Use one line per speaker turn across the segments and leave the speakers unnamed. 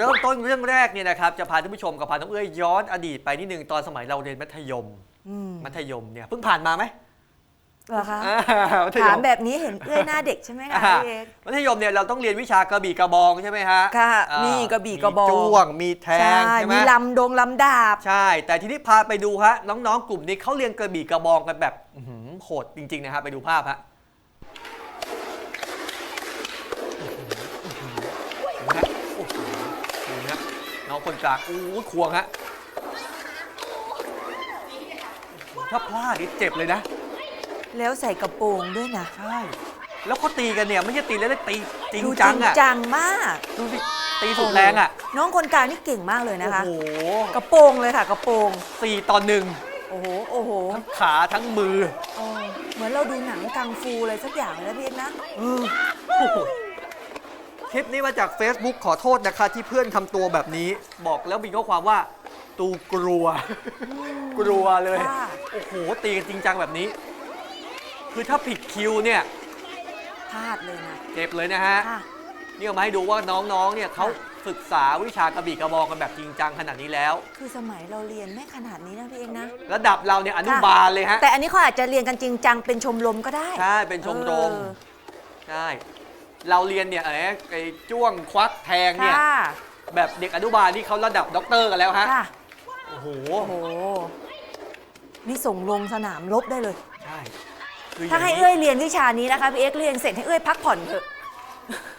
เริ่มต้นเรื่องแรกเนี่ยนะครับจะพาท่านผู้ชมกับพาน้องเอ้ยย้อนอดีตไปนิดนึงตอนสมัยเราเรียนมัธยม
อืม
มัธยมเนี่ยเพิ่งผ่านมาไหม
เหรอคะ
อ่ามัธย
ถาม
ม
แบบนี้เห็นเอ้ยหน้าเด็กใช่ไหมคะ
อ่า
พี่เอก
มัธยมเนี่ยเราต้องเรียนวิชากระบี่กระบองใช่ไหมฮะ
ค่ะ
อ่า
มีกระบี่กระบอง
มีจ้วงมีแท
ใช่
งใช่ไหม
มีลำดงลำดาบ
ใช่ แต่ทีนี้พาไปดูฮะน้องๆกลุ่มนี้เขาเรียนกระบี่กระบองกันแบบอื้อหือโหดจริงๆนะครับไปดูภาพฮะ ดูนะน้องคนกลางอู้ยควงฮะถ้าพลาดนี่เจ็บเลยนะ
แล้วใส่กระโปรงด้วยนะ
ใช่ แล้วเขาตีกันเนี่ย ไม่ใช่ตีเล่นๆตีจริง
ดู
จังอะ
จังมาก
ดูสิตีสุดแรงอะ
น้องคนกลางนี่เก่งมากเลยนะคะ
โอ้โห
กระโปรงเลยค่ะ กระโปรง
สี่ต่อหนึ่ง
โอ้โห โอ้โห
ทั้งขาทั้งมือ
เออเหมือนเราดูหนังกังฟูอะไรสักอย่างเลยนะพี่เอกนะ
เออโอ้โหค ลิปนี้มาจาก Facebook ขอโทษนะคะ ที่เพื่อนทำตัวแบบนี้ บอกแล้วมีข้อความว่า ตูกลัว กลัวเลย
ค่ะ
โอ้โห ตีกันจริงจังแบบนี้ คือถ้าผิดคิวเนี่ย
พลาดเลยนะ
เจ็บเลยนะฮะ
ค่ะ
นี่เอามาให้ดูว่าน้องๆ เนี่ยเขาศึกษาวิชากระบี่กระบองกันแบบจริงจังขนาดนี้แล้ว
คือสมัยเราเรียนไม่ขนาดนี้นะพี่เอกนะ
ระดับเราเนี่ยอนุบาลเลยฮะ
แต่อันนี้เขาอาจจะเรียนกันจริงจังเป็นชมรมก็ได้
ใช่ เป็นชมรม
เออ
ใช่ เราเรียนเนี่ยไอ้ไอ้จ้วงควักแทงเนี่ย
ค่ะ
แบบเด็กอนุบาลนี่เขาระดับด็อกเตอร์กันแล้วฮะ
ค่ะ
โอ้โห
โอ้โหนี่ส่งลงสนามรบได้เลย
ใช่คือ
ถ้าให้
ย่งนี้
เอ้ยเรียนวิชานี้นะคะพี่เอ็กซ์เรียนเสร็จให้เอ้ยพักผ่อนเถอะ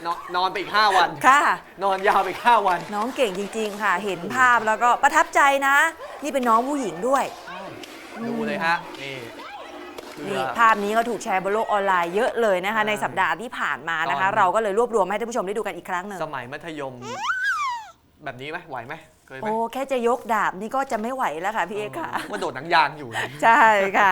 นอนนอนไปอีก 5 วัน
ค่ะ
นอนยาวไปอีก 5 วัน
น้องเก่งจริง ๆ ค่ะ เห็นภาพแล้วก็ประทับใจนะ นี่เป็นน้องผู้หญิงด้วย
ดูเลยฮะ นี่คือ
นี่ภาพนี้ก็ถูกแชร์บนโลกออนไลน์เยอะเลยนะคะ
ใช่
ในสัปดาห์ที่ผ่านมานะคะ
ตอน
เราก็เลยรวบรวมให้ท่านผู้ชมได้ดูกันอีกครั้งหนึ่ง
สมัยมัธยม แบบนี้ไหมไหวไหมเคยไหม
โอ้แค่จะยกดาบนี่ก็จะไม่ไหวแล้วค่ะพี่เอ็กซ์ค่ะ
มันโดดหนังยางอยู่นะ
ใช่ค่ะ